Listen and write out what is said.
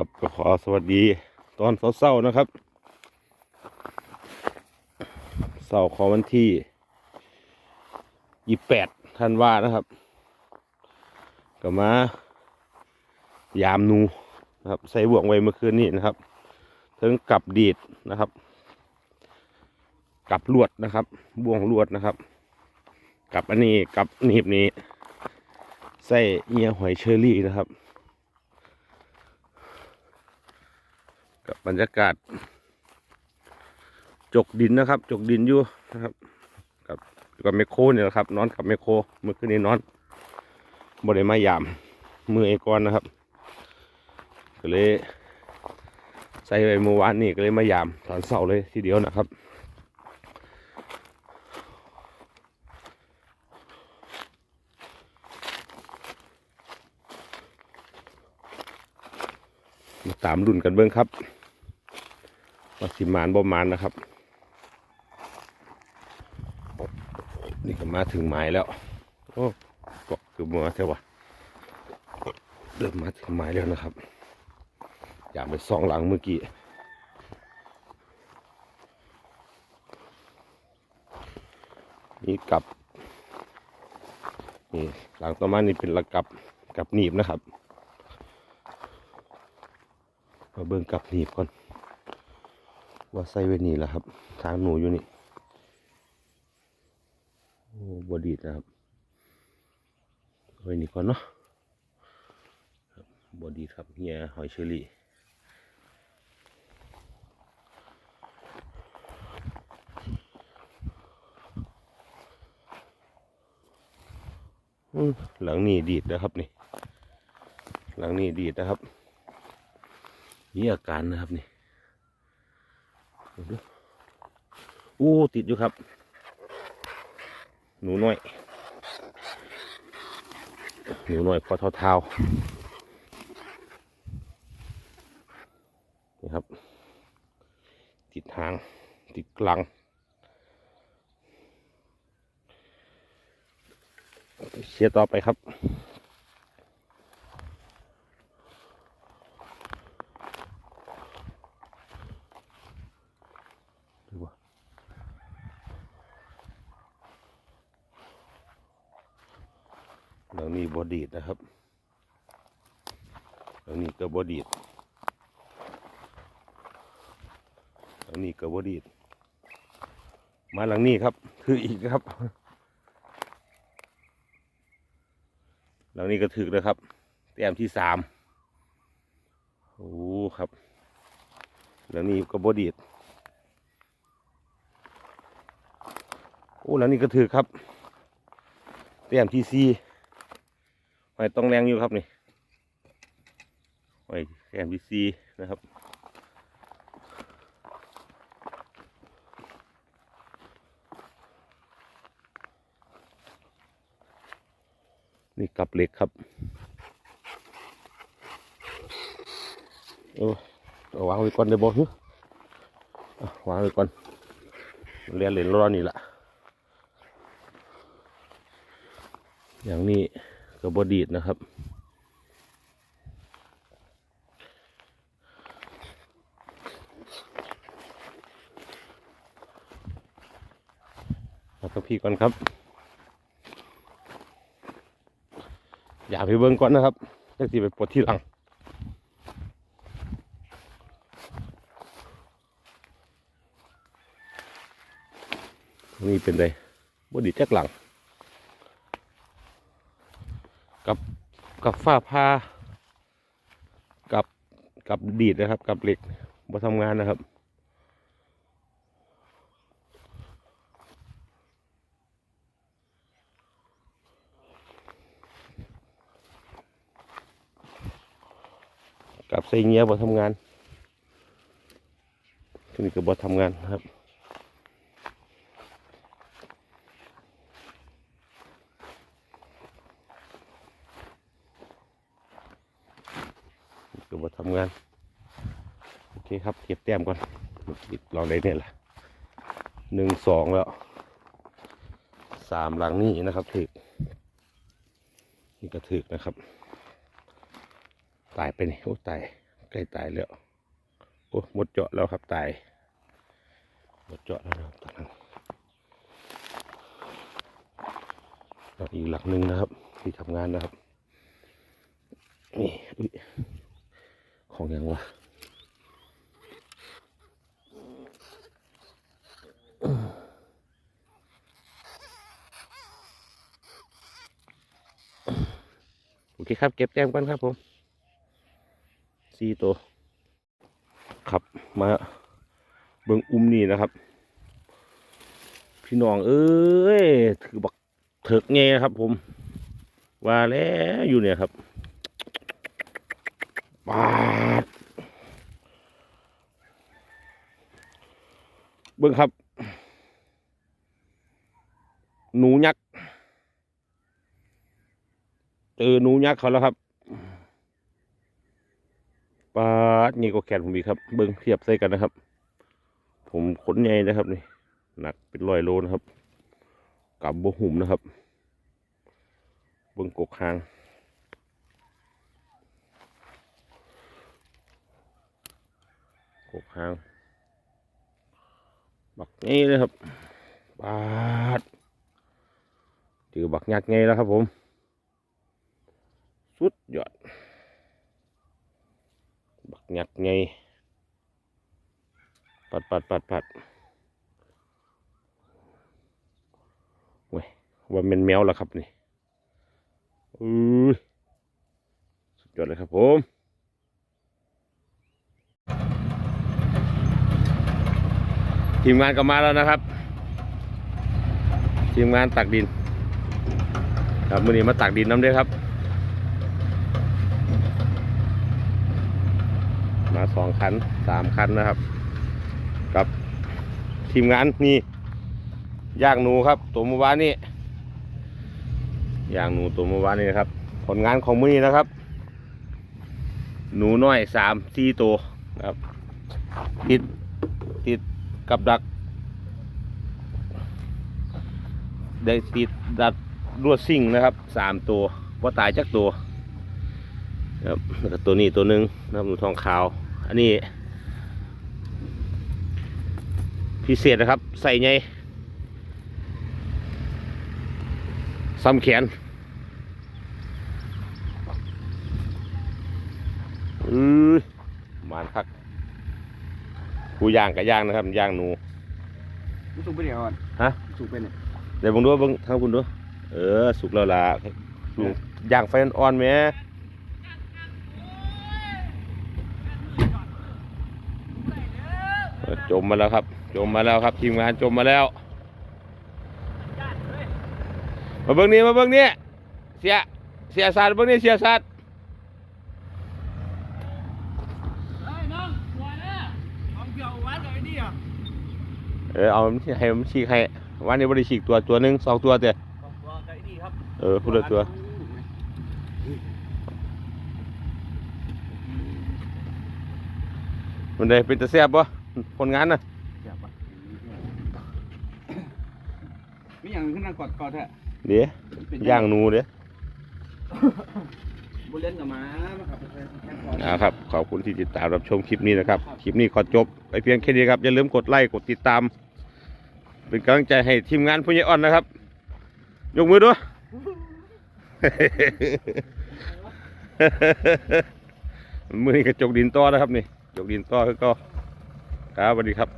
ครับก็ขอสวัสดีตอนเศร้าๆนะครับเสาร์ของวันที่ยี่แปดธันวานะครับ ก็มายามนูนะครับ ใส่บ่วงไว้เมื่อคืนนี้นะครับถึงกับดีดนะครับ กับลวดนะครับ บ่วงลวดนะครับ กับอันนี้กับหนีบนี้ ใส่เอียหอยเชอรี่นะครับ บบรรยากาศ จกดินนะครับ จกดินอยู่นะครับ กับกับแมคโครเนี่ยแหละครับ นอนกับแมคโครเมื่อคืนนี้นอนบริมายาม มือไอ้ก้อนนะครับ ก็เลยใส่ไปเมื่อวานนี่ก็เลยมายามตอนเสาเลยทีเดียวนะครับมาตามรุ่นกันเบิ้องครับ ว่าสิมานบ่มานนะครับ นี่ก็มาถึงหมายแล้ว โอ้ก็คือมาเท่าวะเริ่มมาถึงหมายแล้วนะครับ อยากไปสองหลังเมื่อกี้นี่กับนี่หลังต่อมานี่เป็นระกับกับหนีบนะครับ มาเบิ่งกับหนีบก่อน ว่าใส่ไว้นี่แหละครับ ทางหนูอยู่นี่โอ้บอดีดนะครับเอาไว้นี่ก่อนเนาะบอดีดครับเฮียหอยเชอรี่หลังนี้ดีดนะครับนี่ หลังนี้ดีดนะครับ นี่อาการนะครับนี่ อู้ติดอยู่ครับ หนูน้อย หนูน้อยพอเท้าเท้านี่ครับ ติดหาง ติดกลังเชียร์ต่อไปครับ แล้วนี่บอดีดนะครับแล้วนี่ก็บอดีดแล้วนี่ก็บอดีด มาหลังนี้ครับคืออีกครับ หลังนี้ก็ถึกนะครับ แต้มที่สามโอ้ครับแล้วนี่ก็บอดีด โอ้แล้วนี่ก็ถือครับเต็มที่ซี หอยต้องแรงอยู่ครับนี่หอยแต้มที่ซีนะครับนี่กับเหล็กครับ เออเอาวางไว้ก่อนเดี๋ยวบอกวางไว้ก่อนเรียนเหรียญรอนี่แหละอย่างนี้ ก็บดีดนะครับเอากับพี่ก่อนครับ อย่าไปเบิ้งก่อนนะครับจะสิไปปลดที่หลังนี่เป็นไงบดีแจ็คหลัง กับกับฝ้าผ้ากับกับดีดนะครับ กับเหล็กมาทำงานนะครับ กับใส่เงี้ยบทำงานทีนี้ก็บททำงานครับ มาทำงานโอเคครับเก็บแต้มก่อนปิดเราได้เนี่ยแหละหนึ่งสองแล้วสามหลังนี่นะครับถึกนี่ก็ถึกนะครับ ตายไปนี่โอ้ตายใกล้ตายแล้วโอ้หมดเจาะแล้วครับตายหมดเจาะแล้วนะครับตอนนั้นอีกหลักหนึ่งนะครับ ที่ทำงานนะครับ นี่ ของยังวะโอเคครับ เก็บแต้มกันครับผมสี่ตัวครับมาเบิ่งอุ้มนี่นะครับ พี่น้องเอ้ยถือบักเถิกไงนะครับผม ว่าแล้วอยู่เนี่ยครับปาดเบิ่งครับ หนูยักษ์เจอหนูยักษ์เขาแล้วครับปาดนี่ก็แขนผมอีกครับ เบิ้งเทียบใส่กันนะครับ ผมขนใหญ่นะครับนี่หนักเป็นร้อยโลนะครับกับบหุ่มนะครับ เบิ้งกกหางกกหาง บักไงเลยครับปาดเจอบักยักษ์ไงแล้วครับผม สุดยอด บักยักไงปัดปัดปัดปัดเว้ยว่าเป็นแมวแล้วครับนี่อือสุดยอดเลยครับผม ทีมงานก็มาแล้วนะครับ ทีมงานตักดิน ครับมือนี้มาตักดินน้ำด้วยครับ มาสองคันสามคันนะครับกับทีมงานนี่ย่างหนูครับตัวเมื่อวานนี้ย่างหนูตัวเมื่อวานนี้นะครับ ผลงานของมือนี้นะครับ หนูน้อยสามสี่ตัวครับติดติด กับดัก ได้ติดดัดลวดซิ่งนะครับสามตัวว่าตายจักตัวครับตัวนี้ตัวหนึ่งนะครับหนูทองขาว อันนี้ พิเศษนะครับ ใส่ไงซ้ำแขนอือมานคัก กูย่างกับย่างนะครับย่างหนูมันสุกไปเดี๋ยวก่อนฮะสุกไปเนี่ยเดี๋ยวเบังดูเบังทางคุณดูเออสุกแล้วล่ะลุงย่างไฟอ่อนๆแหม่เออจมมาแล้วครับ จมมาแล้วครับทีมงานจมมาแล้ว มาเบิ่งนี่มาเบิ่งนี่เสียเสียสัตว์เบิ่งนี่เสียสัตว์ เฮ้ยน้องหัวนะน้องเกี่ยววัดเลยนี่อะ เออเอามันให้มันฉีกให้วันนี้บริฉีกตัวตัวหนึ่งสองตัวเตะหัวไก่ดีครับเออพูดละตัวมันได้เป็นตะแซ่บปะผลงานน่ะมีอย่างขึ้นมากอดกอดแท้เดี๋ยวย่างหนูเดี๋ยวบุเล่นกับหมามาขับไปแค่กอดนะครับ ขอบคุณที่ติดตามรับชมคลิปนี้นะครับ คลิปนี้ขอจบไปเพียงแค่นี้ครับ อย่าลืมกดไลค์ กดติดตาม เป็นกำลังใจให้ทีมงานผู้ใหญ่อ่อนนะครับ ยกมือด้วย มือนี่กระจกดินต่อนะครับนี่จกดินต่อคือก็ครับสวัสดีครับ